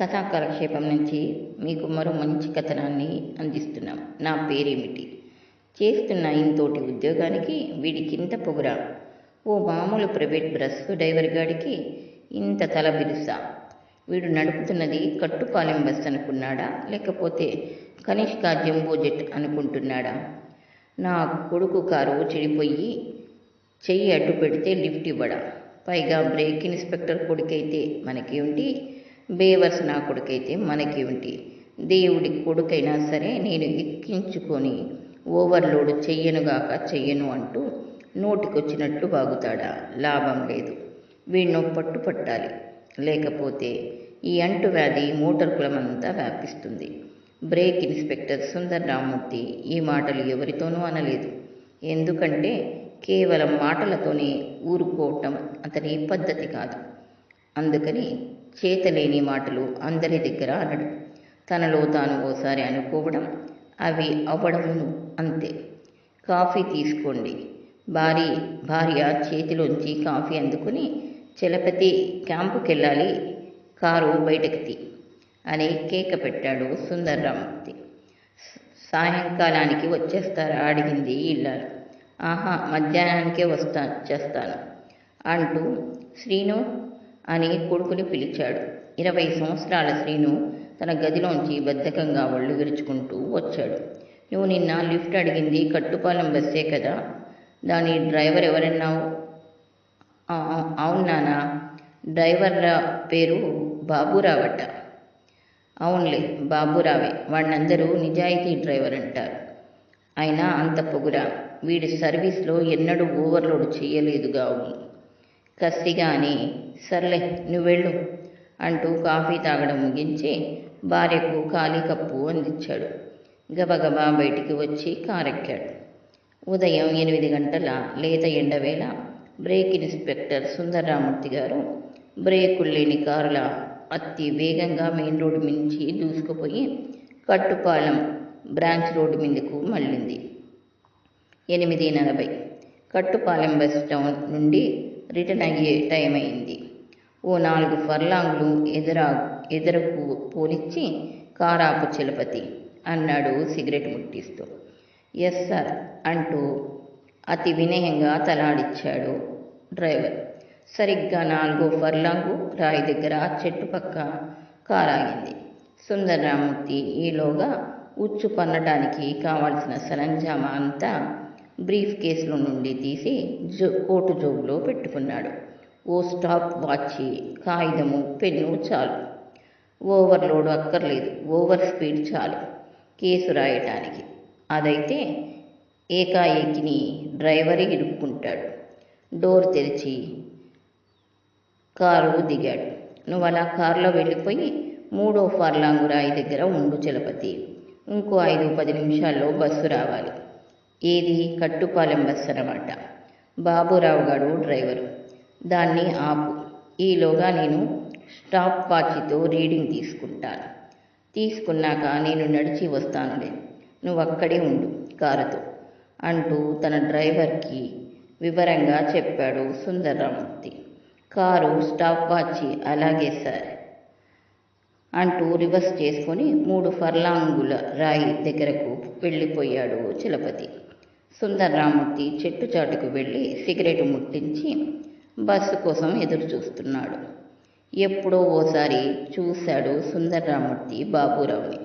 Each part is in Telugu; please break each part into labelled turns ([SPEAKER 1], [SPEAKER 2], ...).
[SPEAKER 1] కథా కాలక్షేపం నుంచి మీకు మరో మంచి కథనాన్ని అందిస్తున్నాం. నా పేరేమిటి? చేస్తున్న ఇంతోటి ఉద్యోగానికి వీడికింత పొగరా? ఓ మామూలు ప్రైవేట్ బస్ డ్రైవర్ గాడికి ఇంత తల బిరుసా? వీడు నడుపుతున్నది కట్టుపాలెం బస్ అనుకున్నాడా? లేకపోతే కనిష్క జంబో జెట్ అనుకుంటున్నాడా? నా కొడుకు కారు చెడిపోయి చెయ్యి అడ్డు పెడితే లిఫ్ట్ ఇవ్వడా? పైగా బ్రేక్ ఇన్స్పెక్టర్ కొడుకైతే మనకేమిటి? బేవర్స్ నా కొడుకైతే మనకేమిటి దేవుడి కొడుకైనా సరే నేను ఎక్కించుకొని ఓవర్లోడ్ చెయ్యనుగాక చెయ్యను అంటూ నోటికొచ్చినట్లు బాగుతాడా లాభం లేదు. వీణ్ణు పట్టు పట్టాలి లేకపోతే ఈ అంటు వ్యాధి మోటార్ కులమంతా వ్యాపిస్తుంది. బ్రేక్ ఇన్స్పెక్టర్ సుందర్ రామ్మూర్తి ఈ మాటలు ఎవరితోనూ అనలేదు. ఎందుకంటే కేవలం మాటలతోనే ఊరుకోవటం అతని పద్ధతి కాదు. అందుకని చేతలేని మాటలు అందరి దగ్గర అనడు. తనలో తాను ఓసారి అనుకోవడం అవి అవ్వడమును అంతే. కాఫీ తీసుకోండి. భారీ భార్య చేతిలోంచి కాఫీ అందుకుని చలపతి క్యాంపుకెళ్ళాలి. కారు బయటకు తీ అని కేక పెట్టాడు సుందర్రామూర్తి. సాయంకాలానికి వచ్చేస్తారా? అడిగింది ఇల్లారు ఆహా మధ్యాహ్నానికే వస్తా చేస్తాను అంటూ శ్రీను అని కొడుకుని పిలిచాడు. ఇరవై సంవత్సరాల శ్రీను తన గదిలోంచి బద్ధకంగా ఒళ్ళు విరుచుకుంటూ వచ్చాడు. నువ్వు నిన్న లిఫ్ట్ అడిగింది కట్టుపాలెం బస్సే కదా? దాని డ్రైవర్ ఎవరన్నావు? అవునానా డ్రైవర్ పేరు బాబురావట. అవునులే బాబురావే. వాళ్ళందరూ నిజాయితీ డ్రైవర్ అంటారు. అయినా అంత పొగురా. వీడి సర్వీస్లో ఎన్నడూ ఓవర్లోడ్ చేయలేదుగా. కావు కసిగా అని సర్లే నువ్వెళ్ళు అంటూ కాఫీ తాగడం ముగించి భార్యకు ఖాళీ కప్పు అందించాడు. గబగబా బయటికి వచ్చి కారెక్కాడు. ఉదయం ఎనిమిది గంటల లేత ఎండవేళ బ్రేక్ ఇన్స్పెక్టర్ సుందర్రామూర్తి గారు బ్రేకులు లేని కారుల అతి వేగంగా మెయిన్ రోడ్డు మించి దూసుకుపోయి కట్టుపాలెం బ్రాంచ్ రోడ్డు మీదకు మళ్ళింది. ఎనిమిది నలభై. కట్టుపాలెం బస్ స్టాండ్ నుండి రిటర్న్ అయ్యే టైం అయింది ఓ నాలుగు ఫర్లాంగులు ఎదురా ఎదురకు పోనిచ్చి కారాపు చలపతి అన్నాడు సిగరెట్ ముట్టిస్తూ. ఎస్ సార్ అంటూ అతి వినయంగా తలాడిచ్చాడు డ్రైవర్. సరిగ్గా నాలుగో ఫర్లాంగు రాయి దగ్గర చెట్టు పక్క కారాగింది. సుందరరామూర్తి ఈలోగా ఉచ్చు పన్నటానికి కావాల్సిన సరంజామా అంతా బ్రీఫ్ కేసులో నుండి తీసి జో కోటు జోబులో పెట్టుకున్నాడు. ఓ స్టాప్ వాచి కాగితము పెన్ను చాలు. ఓవర్లోడ్ అక్కర్లేదు. ఓవర్ స్పీడ్ చాలు. కేసు రాయటానికి. అదైతే ఏకాఏకిని డ్రైవర్ ఇరుక్కుంటాడు. డోర్ తెరిచి కారు దిగాడు. నువ్వు అలా కారులో వెళ్ళిపోయి మూడో ఫర్లాంగు రాయి దగ్గర ఉండు చలపతి. ఇంకో ఐదు పది నిమిషాల్లో బస్సు రావాలి. ఏది? కట్టుపాలెం బస్సు అనమాట బాబురావు గారు డ్రైవరు. దాన్ని ఆపు. ఈలోగా నేను స్టాప్ వాచ్తో రీడింగ్ తీసుకుంటాను. తీసుకున్నాక నేను నడిచి వస్తానులే. నువ్వు అక్కడే ఉండు కారుతో అంటూ తన డ్రైవర్కి వివరంగా చెప్పాడు సుందరరామూర్తి. కారు స్టాప్ వాచి అలాగే సార్ అంటూ రివర్స్ చేసుకొని మూడు ఫర్లాంగుల రాయి దగ్గరకు వెళ్ళిపోయాడు చలపతి. సుందర్రామూర్తి చెట్టు చాటుకు వెళ్ళి సిగరెట్ ముట్టించి బస్సు కోసం ఎదురు చూస్తున్నాడు ఎప్పుడో ఓసారి చూశాడు సుందర్రామూర్తి బాబురావుని.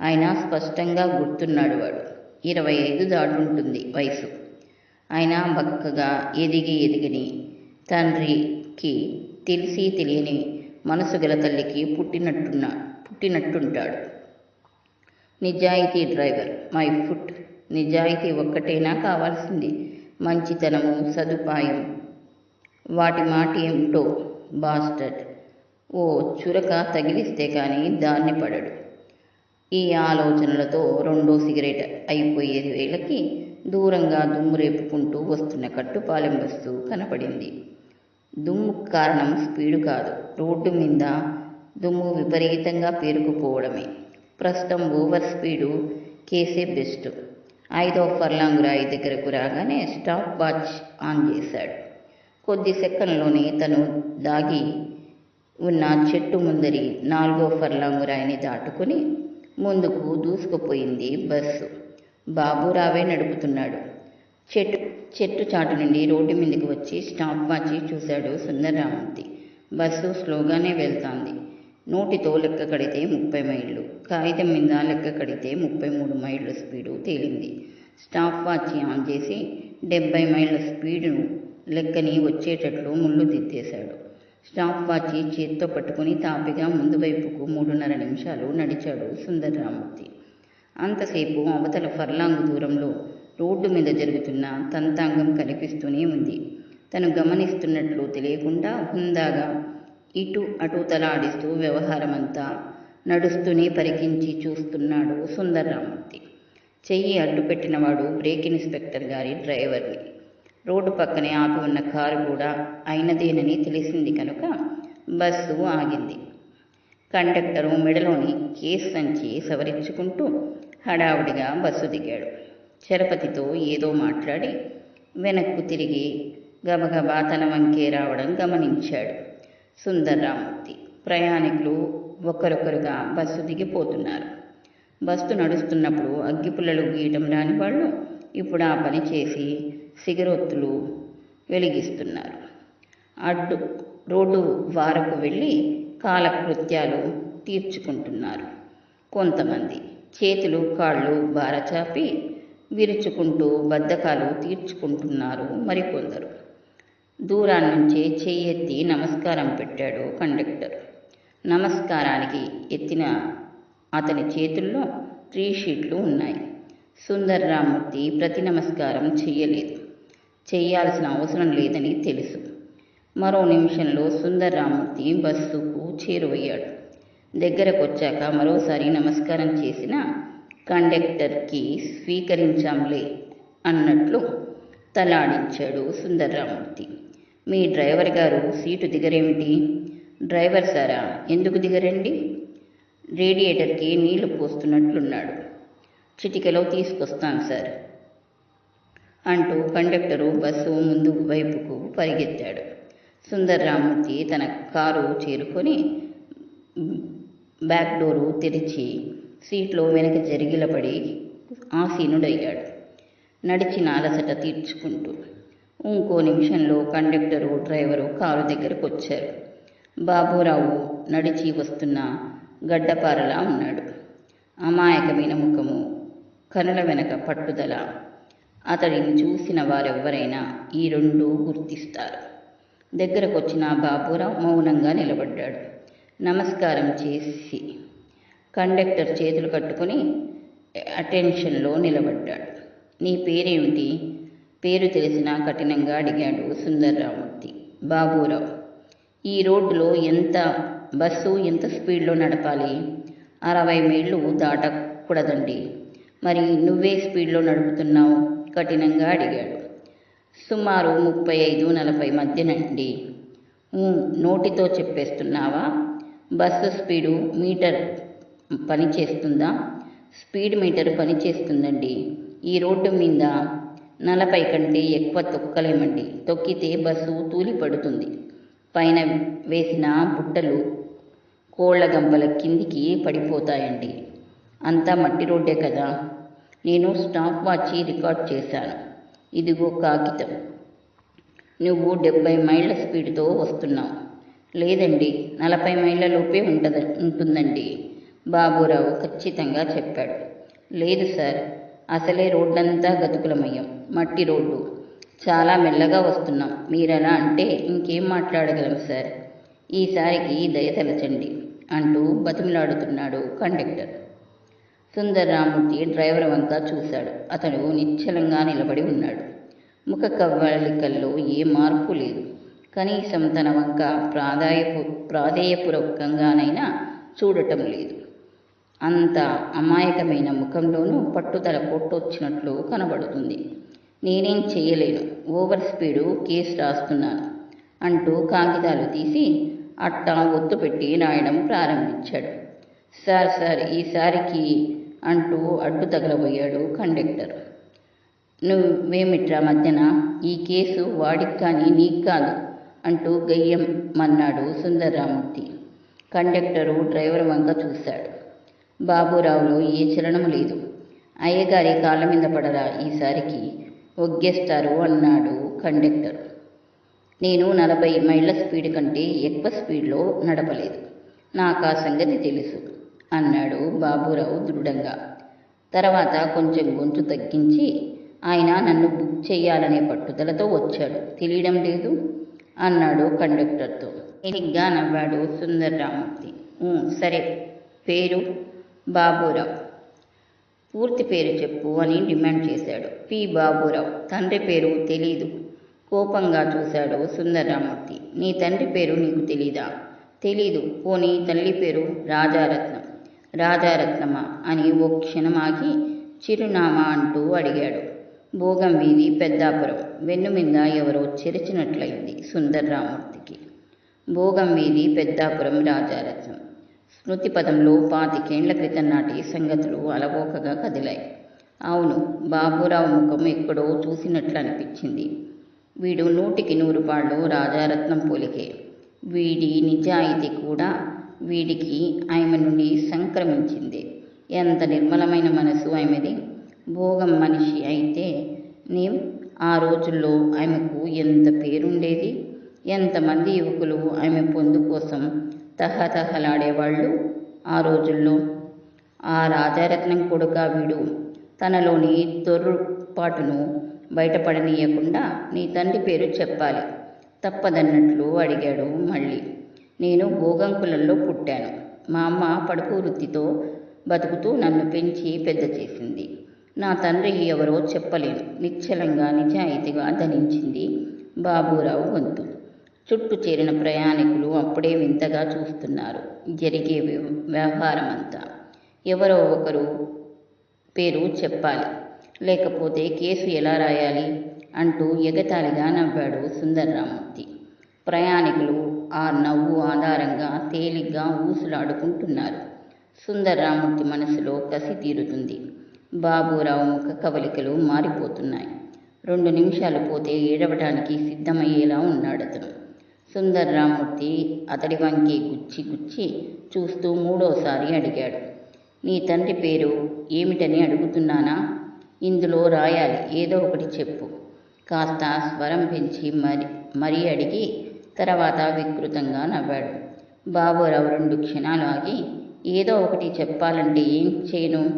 [SPEAKER 1] ఆయన స్పష్టంగా గుర్తున్నాడు వాడు. ఇరవై ఐదు దాటుంటుంది వయసు. ఆయన బక్కగా ఎదిగి ఎదిగిని తండ్రికి తెలిసి తెలియని మనసు గల తల్లికి పుట్టినట్టున్న పుట్టినట్టుంటాడు. నిజాయితీ డ్రైవర్ మై ఫుట్ నిజాయితీ ఒక్కటేనా కావాల్సింది. మంచితనము సదుపాయం. వాటి మాట ఏమిటో బాస్టర్డ్. ఓ చురక తగిలిస్తే కానీ దాన్ని పడడు. ఈ ఆలోచనలతో రెండో సిగరెట్ అయిపోయేది వేళకి దూరంగా దుమ్ము రేపుకుంటూ వస్తున్న కట్టుపాలెం బస్సు కనపడింది. దుమ్ము కారణం స్పీడు కాదు. రోడ్డు మీద దుమ్ము విపరీతంగా పేరుకుపోవడమే. ప్రస్తుతం ఓవర్ స్పీడు కేసే బెస్ట్. ఐదో ఫర్లాంగ్ రాయి దగ్గరకు రాగానే స్టాప్ వాచ్ ఆన్ చేశాడు. కొద్ది సెకండ్లోనే తను దాగి ఉన్న చెట్టు ముందరి నాలుగో ఫర్లాంగ్ రాయిని దాటుకుని ముందుకు దూసుకుపోయింది బస్సు. బాబురావే నడుపుతున్నాడు. చెట్టు చెట్టు చాటు నుండి రోడ్డు మీదకి వచ్చి స్టాప్ వాచి చూశాడు సుందరరామూర్తి. బస్సు స్లోగానే వెళ్తాంది. నోటితో లెక్క కడితే ముప్పై మైళ్ళు కాగితం మీద లెక్క కడితే ముప్పై మూడు మైళ్ళ స్పీడు తేలింది. స్టాప్ వాచ్ ఆన్ చేసి డెబ్బై మైళ్ళ స్పీడును లెక్కని వచ్చేటట్లు ముళ్ళు దిద్దేశాడు స్టాప్ వాచ్ చేత్తో పట్టుకుని తాపిగా ముందు వైపుకు మూడున్నర నిమిషాలు నడిచాడు సుందరరామూర్తి. అంతసేపు అవతల ఫర్లాంగ్ దూరంలో రోడ్డు మీద జరుగుతున్న తంతాంగం కనిపిస్తూనే ఉంది. తను గమనిస్తున్నట్లు తెలియకుండా హుందాగా ఇటు అటు తలాడిస్తూ వ్యవహారమంతా నడుస్తూనే పరికించి చూస్తున్నాడు సుందరరామూర్తి. చెయ్యి అడ్డుపెట్టినవాడు బ్రేక్ ఇన్స్పెక్టర్ గారి డ్రైవర్ని. రోడ్డు పక్కనే ఆపి ఉన్న కారు కూడా అయినదేనని తెలిసింది కనుక బస్సు ఆగింది. కండక్టరు మెడలోని కేసు సంచి సవరించుకుంటూ హడావుడిగా బస్సు దిగాడు. చరపతితో ఏదో మాట్లాడి వెనక్కు తిరిగి గబగబా తన వంకే రావడం గమనించాడు. సుందర్రామూర్తి. ప్రయాణికులు ఒకరొకరుగా బస్సు దిగిపోతున్నారు బస్సు నడుస్తున్నప్పుడు అగ్గిపుల్లలు గీయటం రాని వాళ్ళు ఇప్పుడు ఆ పని చేసి సిగరొత్తులు వెలిగిస్తున్నారు. అడ్డు రోడ్డు వారకు వెళ్ళి కాలకృత్యాలు తీర్చుకుంటున్నారు. కొంతమంది చేతులు కాళ్ళు బారచాపి విరుచుకుంటూ బద్ధకాలు తీర్చుకుంటున్నారు మరికొందరు. దూరాన్నించే చెయ్యెత్తి నమస్కారం పెట్టాడు కండక్టర్. నమస్కారానికి ఎత్తిన అతని చేతుల్లో త్రీ షీట్లు ఉన్నాయి. సుందర్రామూర్తి ప్రతి నమస్కారం చెయ్యలేదు. చేయాల్సిన అవసరం లేదని తెలుసు. మరో నిమిషంలో సుందర్రామూర్తి బస్సుకు చేరువయ్యాడు. దగ్గరకు వచ్చాక మరోసారి నమస్కారం చేసిన కండక్టర్కి స్వీకరించాంలే అన్నట్లు తలాడించాడు సుందర్రామూర్తి మీ డ్రైవర్ గారు సీటు దిగరేమిటి? డ్రైవర్ సారా ఎందుకు దిగరండి? రేడియేటర్కి నీళ్ళు పోస్తున్నట్లున్నాడు. చిటికలో తీసుకొస్తాను సార్ అంటూ కండక్టరు బస్సు ముందు వైపుకు పరిగెత్తాడు. సుందర్రామూర్తి తన కారు చేరుకొని బ్యాక్ డోరు తెరిచి సీట్లో వెనక జరిగిలపడి ఆసీనుడయ్యాడు. నడిచిన అలసట తీర్చుకుంటూ ఇంకో నిమిషంలో కండక్టరు డ్రైవరు కారు దగ్గరకు వచ్చారు. బాబురావు నడిచి వస్తున్న గడ్డపారలా ఉన్నాడు. అమాయకమైన ముఖము కనుల వెనక పట్టుదల. అతడిని చూసిన వారెవ్వరైనా ఈ రెండు గుర్తిస్తారు. దగ్గరకు వచ్చిన బాబురావు మౌనంగా నిలబడ్డాడు. నమస్కారం చేసి కండక్టర్ చేతులు కట్టుకొని అటెన్షన్లో నిలబడ్డాడు. నీ పేరేమిటి? పేరు తెలిసిన కఠినంగా అడిగాడు సుందర్రామూర్తి. బాబూరావు ఈ రోడ్డులో ఎంత బస్సు ఎంత స్పీడ్లో నడపాలి? అరవై మైళ్ళు దాటకూడదండి. మరి నువ్వే స్పీడ్లో నడుపుతున్నావు? కఠినంగా అడిగాడు. సుమారు ముప్పై ఐదు నలభై మధ్యనండి. నోటితో చెప్పేస్తున్నావా? బస్సు స్పీడు మీటర్ పనిచేస్తుందా? స్పీడ్ మీటర్ పనిచేస్తుందండి. ఈ రోడ్డు మీద నలభై కంటే ఎక్కువ తొక్కలేమండి. తొక్కితే బస్సు తూలి పడుతుంది. పైన వేసిన బుట్టలు కోళ్ళ గంపల కిందికి పడిపోతాయండి. అంతా మట్టి రోడ్డే కదా. నేను స్టాప్ వాచి రికార్డ్ చేశాను. ఇదిగో కాగితం. నువ్వు డెబ్బై మైళ్ళ స్పీడ్తో వస్తున్నావు. లేదండి నలభై మైళ్ళ లోపే ఉంటద ఉంటుందండి. బాబురావు ఖచ్చితంగా చెప్పాడు. లేదు సార్ అసలే రోడ్లంతా గతుకులమయ్యాం. మట్టి రోడ్డు. చాలా మెల్లగా వస్తున్నాం. మీరలా అంటే ఇంకేం మాట్లాడగలం సార్? ఈసారికి దయతలచండి అంటూ బతిమిలాడుతున్నాడు కండక్టర్. సుందర్ రామూర్తి డ్రైవర్ వంక చూశాడు. అతడు నిశ్చలంగా నిలబడి ఉన్నాడు. ముఖ కవళికల్లో ఏ మార్పు లేదు. కనీసం తన వంక ప్రాధాయపు ప్రాధేయపూర్వకంగానైనా చూడటం లేదు. అంత అమాయకమైన ముఖంలోనూ పట్టుదల కొట్టొచ్చినట్లు కనబడుతుంది. నేనేం చేయలేను. ఓవర్ స్పీడు కేసు రాస్తున్నాను అంటూ కాగితాలు తీసి అట్టా ఒత్తు పెట్టి రాయడం ప్రారంభించాడు. సార్ సార్ ఈసారికి అంటూ అడ్డు తగలబోయాడు కండక్టర్. నువ్వేమిట్రా మధ్యన? ఈ కేసు వాడికి కానీ నీకు కాదు అంటూ గయ్యం అన్నాడు సుందర్రామూర్తి. కండక్టరు డ్రైవర్ వంక చూశాడు. బాబురావులో ఏ చలనము లేదు. అయ్యగారి కాళ్ళ మీద పడరా ఈసారికి ఒగ్గేస్తారు అన్నాడు కండక్టర్. నేను నలభై మైళ్ళ స్పీడ్ కంటే ఎక్కువ స్పీడ్లో నడపలేదు. నాకు ఆ సంగతి తెలుసు అన్నాడు బాబురావు దృఢంగా. తర్వాత కొంచెం గొంతు తగ్గించి ఆయన నన్ను బుక్ చేయాలనే పట్టుదలతో వచ్చాడు. తెలియడం లేదు అన్నాడు కండక్టర్తో. ఎనిగ్గా నవ్వాడు సుందర్రామూర్తి. సరే పేరు? బాబురావు. పూర్తి పేరు చెప్పు అని డిమాండ్ చేశాడు. పి. బాబురావు. తండ్రి పేరు తెలీదు. కోపంగా చూశాడు సుందరరామూర్తి. నీ తండ్రి పేరు నీకు తెలీదా? తెలీదు. పోనీ తల్లి పేరు రాజారత్నం. రాజారత్నమా? అని ఓ క్షణం ఆగి చిరునామా అంటూ అడిగాడు. భోగం వీధి పెద్దాపురం. వెన్ను మీద ఎవరో చెరిచినట్లయింది సుందర్రామూర్తికి. భోగం వీధి పెద్దాపురం రాజారత్నం. స్మృతి పదంలో పాతికేండ్ల క్రితం నాటి సంగతులు అలవోకగా కదిలాయి. అవును బాబురావు ముఖం ఎక్కడో చూసినట్లు అనిపించింది వీడు నూటికి నూరు పాళ్ళు రాజారత్నం పోలికే. వీడి నిజాయితీ కూడా వీడికి ఆమె నుండి సంక్రమించింది. ఎంత నిర్మలమైన మనసు ఆమెది. భోగం మనిషి అయితే నీ ఆ రోజుల్లో ఆమెకు ఎంత పేరుండేది? ఎంతమంది యువకులు ఆమె పొందు కోసం తహతహలాడేవాళ్ళు. ఆ రోజుల్లో ఆ రాజారత్నం కొడుక వీడు తనలోని దొర్రుపాటును బయటపడనీయకుండా నీ తండ్రి పేరు చెప్పాలి. తప్పదన్నట్లు అడిగాడు మళ్ళీ. నేను భోగంకులంలో పుట్టాను. మా అమ్మ పడుపు వృత్తితో బతుకుతూ నన్ను పెంచి పెద్ద చేసింది. నా తండ్రి ఎవరో చెప్పలేను. నిశ్చలంగా నిజాయితీగా ధనించింది బాబురావు గొంతు చుట్టూ చేరిన ప్రయాణికులు అప్పుడే వింతగా చూస్తున్నారు. జరిగే వ్యవహారం అంతా ఎవరో ఒకరు పేరు చెప్పాలి. లేకపోతే కేసు ఎలా రాయాలి అంటూ ఎగతాళిగా నవ్వాడు సుందర్రామూర్తి. ప్రయాణికులు ఆ నవ్వు ఆధారంగా తేలిగ్గా ఊసులాడుకుంటున్నారు. సుందర్రామూర్తి మనసులో కసి తీరుతుంది. బాబురావు ముఖ కవలికలు మారిపోతున్నాయి. రెండు నిమిషాలు పోతే ఏడవటానికి సిద్ధమయ్యేలా ఉన్నాడతను. సుందర్రామూర్తి అతడి వంకి గుచ్చి గుచ్చి చూస్తూ మూడోసారి అడిగాడు. నీ తండ్రి పేరు ఏమిటని అడుగుతున్నానా? ఇందులో రాయాలి ఏదో ఒకటి చెప్పు. కాస్త స్వరం పెంచి మరి మరీ అడిగి తర్వాత వికృతంగా నవ్వాడు. బాబురావు రెండు క్షణాలు ఆగి ఏదో ఒకటి చెప్పాలంటే ఏం చేయను?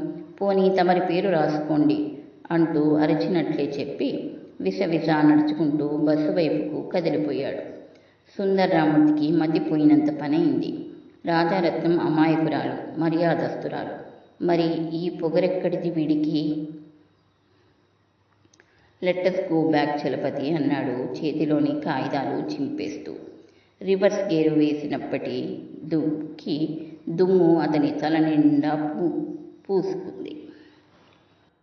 [SPEAKER 1] పోనీ తమరి పేరు రాసుకోండి అంటూ అరిచినట్లే చెప్పి విసవిస నడుచుకుంటూ బస్సు వైపుకు కదిలిపోయాడు. సుందరరామూర్తికి మతిపోయినంత పనైంది. రాజారత్నం అమాయకురాలు మర్యాదస్తురాలు. మరి ఈ పొగరెక్కడిది వీడికి? లెట్టస్ గో బ్యాక్ చలపతి అన్నాడు చేతిలోని కాగితాలు చింపేస్తూ. రివర్స్ గేరు వేసినప్పటి దుక్కి దుమ్ము అతని తల నిండా పూ పూసుకుంది.